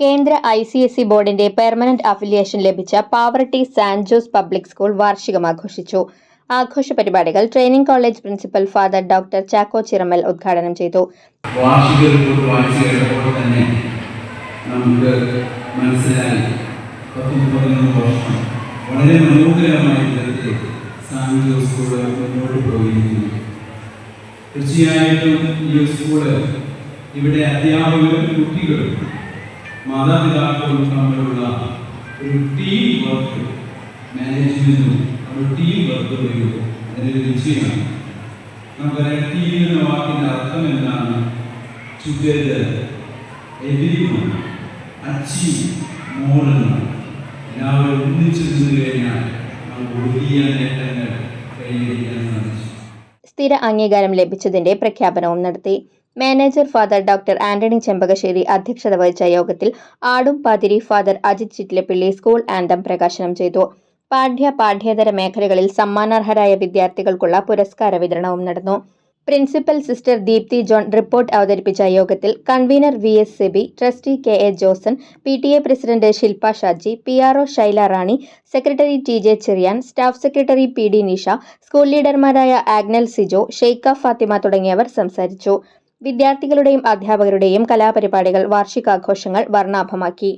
കേന്ദ്ര I C S E ബോർഡിന്റെ permanent affiliation ലഭിച്ച Pavaratty Saint Jose public school വാർഷികം ആഘോഷിച്ചു ആഘോഷ പരിപാടികൾ training college principal father doctor Chacko Chiramel ഉദ്ഘാടനം ചെയ്തു. തന്നെ തീർച്ചയായിട്ടും ഈ സ്കൂൾ ഇവിടെ അധ്യാപകരും കുട്ടികളും മാതാപിതാക്കളും തമ്മിലുള്ള ഒരു ടീം വർക്ക് മാനേജ്മെന്റും ഒരു ടീം വർക്ക് ഒരു അതിനൊരു നിശ്ചയമാണ് നമുക്കറിയാം ടീം എന്ന വാക്കിന്റെ അർത്ഥം എന്താണ്? ടുഗദർ എവരിവൺ അച്ചീവ് മോർ എല്ലാവരും ഒന്നിച്ചു നിന്ന് കഴിഞ്ഞാൽ നമുക്ക് വലിയ നേട്ടങ്ങൾ സ്ഥിര അംഗീകാരം ലഭിച്ചതിന്റെ പ്രഖ്യാപനവും നടത്തി. Manager father doctor Antony Chempakassery അധ്യക്ഷത വഹിച്ച യോഗത്തിൽ ആടും പാതിരി father Ajith Chittilappilly school anthem പ്രകാശനം ചെയ്തു. പാഠ്യ പാഠ്യേതര മേഖലകളിൽ സമ്മാനാർഹരായ വിദ്യാർത്ഥികൾക്കുള്ള പുരസ്കാര വിതരണവും നടന്നു. Principal sister Deepthi John report അവതരിപ്പിച്ച യോഗത്തിൽ convener V S Seby trustee K A Joson P T A president Shilpa Shaji P R O Shaila Rani secretary T J Cherian staff secretary P D Nisha school ലീഡർമാരായ Agnel Sijo Sheikha Fathima തുടങ്ങിയവർ സംസാരിച്ചു. വിദ്യാർത്ഥികളുടെയും അധ്യാപകരുടെയും കലാപരിപാടികൾ വാർഷികാഘോഷങ്ങൾ വർണാഭമാക്കി.